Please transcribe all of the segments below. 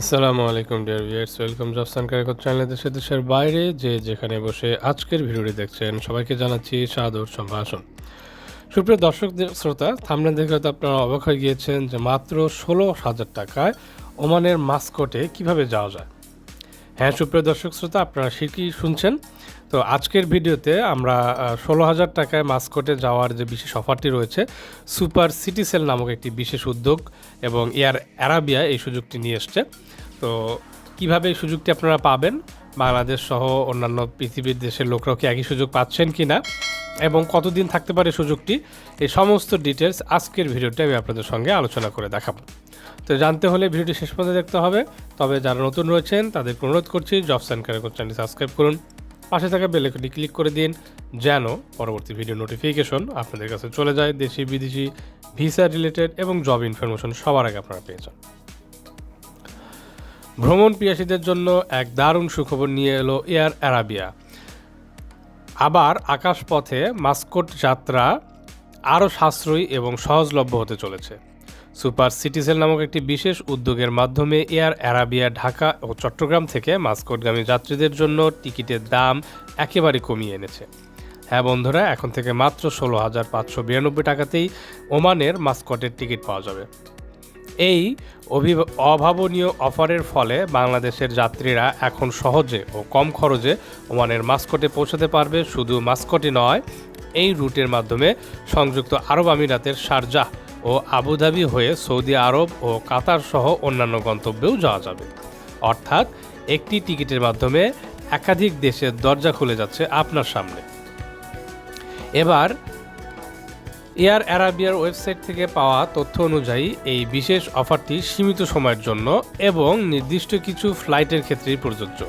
আসসালামু আলাইকুম dear viewers welcome জবসান কারিগর চ্যানেলে দেশে দেশের বাইরে, যে যেখানে বসে আজকের ভিডিওটি দেখছেন, সবাইকে জানাচ্ছি সাদর সম্ভাষণ। সুপ্রিয় দর্শক শ্রোতা থামলে দেখে হয়তো আপনারা অবাক হয়ে গিয়েছেন যে মাত্র ষোলো হাজার টাকায় ওমানের মাস্কটে কীভাবে যাওয়া যায়? হ্যাঁ সুপ্রিয় দর্শক শ্রোতা, আপনারা ঠিকই শুনছেন। তো আজকের ভিডিওতে আমরা ষোলো হাজার টাকায় মাস্কটে যাওয়ার যে বিশেষ অফারটি রয়েছে, সুপার সিটি সেল নামক একটি বিশেষ উদ্যোগ এবং এয়ার অ্যারাবিয়া এই সুযোগটি নিয়ে এসছে। তো কীভাবে এই সুযোগটি আপনারা পাবেন? বাংলাদেশ সহ অন্যান্য পৃথিবীর দেশের লোকরাও কি একই সুযোগ পাচ্ছেন কি না এবং কতদিন থাকতে পারে সুযোগটি? এই সমস্ত ডিটেলস আজকের ভিডিওতে আমি আপনাদের সঙ্গে আলোচনা করে দেখাবো। তো জানতে হলে ভিডিওটি শেষ পর্যন্ত দেখতে হবে। তবে যারা নতুন রয়েছেন তাদের অনুরোধ করছি জবস অ্যান্ড ক্যারিকর চ্যানেলটি সাবস্ক্রাইব করুন। পাশে থাকা বেলেকনটি ক্লিক করে দিন, যেন পরবর্তী ভিডিও নোটিফিকেশন আপনাদের কাছে চলে যায়, দেশি, বিদেশি ভিসা রিলেটেড এবং জব ইনফরমেশন সবার আগে আপনারা পেয়ে যান। ভ্রমণ পিয়াসীদের জন্য এক দারুণ সুখবর নিয়ে এলো এয়ার অ্যারাবিয়া আবার আকাশপথে মাস্কট যাত্রা আরও সাশ্রয়ী এবং সহজলভ্য হতে চলেছে। সুপার সিটিসেল নামক একটি বিশেষ উদ্যোগের মাধ্যমে এয়ার অ্যারাবিয়া, ঢাকা ও চট্টগ্রাম থেকে মাস্কটগামী যাত্রীদের জন্য টিকিটের দাম একেবারে কমিয়ে এনেছে। হ্যাঁ বন্ধুরা, এখন থেকে মাত্র ষোলো হাজার পাঁচশো বিরানব্বই টাকাতেই ওমানের মাস্কটের টিকিট পাওয়া যাবে। এই অভাবনীয় অফারের ফলে বাংলাদেশের যাত্রীরা এখন সহজে ও কম খরচে ওমানের মাস্কটে পৌঁছাতে পারবে। শুধু মাস্কটে নয়, এই রুটের মাধ্যমে সংযুক্ত আরব আমিরাতের শারজাহ ও আবুধাবি হয়ে সৌদি আরব ও কাতার সহ অন্যান্য গন্তব্যেও যাওয়া যাবে। অর্থাৎ, একটি টিকিটের মাধ্যমে একাধিক দেশের দরজা খুলে যাচ্ছে আপনার সামনে। এবার, এয়ার অ্যারাবিয়ার ওয়েবসাইট থেকে পাওয়া তথ্য অনুযায়ী এই বিশেষ অফারটি সীমিত সময়ের জন্য এবং নির্দিষ্ট কিছু ফ্লাইটের ক্ষেত্রেই প্রযোজ্য।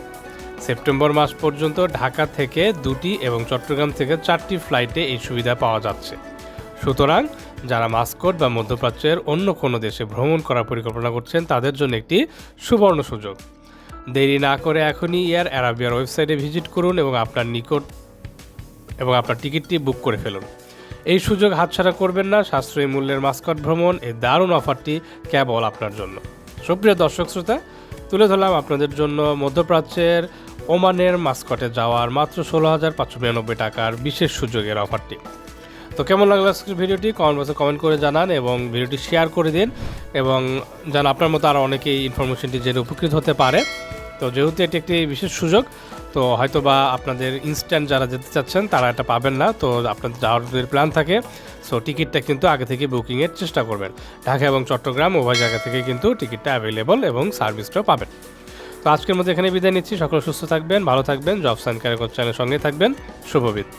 সেপ্টেম্বর মাস পর্যন্ত ঢাকা থেকে দুটি এবং চট্টগ্রাম থেকে চারটি ফ্লাইটে এই সুবিধা পাওয়া যাচ্ছে। সুতরাং যারা মাস্কট বা মধ্যপ্রাচ্যের অন্য কোনো দেশে ভ্রমণ করার পরিকল্পনা করছেন, তাদের জন্য একটি সুবর্ণ সুযোগ। দেরি না করে এখনই এয়ার অ্যারাবিয়ার ওয়েবসাইটে ভিজিট করুন এবং আপনার নিকট এবং আপনার টিকিটটি বুক করে ফেলুন। এই সুযোগ হাতছাড়া করবেন না, সাশ্রয়ী মূল্যের মাস্কট ভ্রমণ এই দারুণ অফারটি কেবল আপনার জন্য। সুপ্রিয় দর্শক শ্রোতা, তুলে ধরলাম আপনাদের জন্য মধ্যপ্রাচ্যের ওমানের মাস্কটে যাওয়ার মাত্র ষোলো হাজার পাঁচশো টাকার বিশেষ সুযোগের অফারটি। তো কেমন লাগল আজকের ভিডিওটি? কমেন্ট বক্সে কমেন্ট করে জানান এবং ভিডিওটি শেয়ার করে দিন এবং যেন আপনার মতো আরও অনেকেই ইনফরমেশনটি জেনে উপকৃত হতে পারে। তো যেহেতু এটি একটি বিশেষ সুযোগ, তো হয়তো বা আপনাদের ইনস্ট্যান্ট যারা যেতে চাচ্ছেন, তারা এটা পাবেন না। তো আপনাদের যাওয়ার প্ল্যান থাকে সো টিকিটটা কিন্তু আগে থেকে বুকিংয়ের চেষ্টা করবেন। ঢাকা এবং চট্টগ্রাম উভয় জায়গা থেকে কিন্তু টিকিটটা অ্যাভেলেবল এবং সার্ভিসটাও পাবেন। তো আজকের মধ্যে এখানে বিদায় নিচ্ছি। সকলে সুস্থ থাকবেন, ভালো থাকবেন। জব সাইন কারিগর চ্যানেলের সঙ্গে থাকবেন। শুভবিদ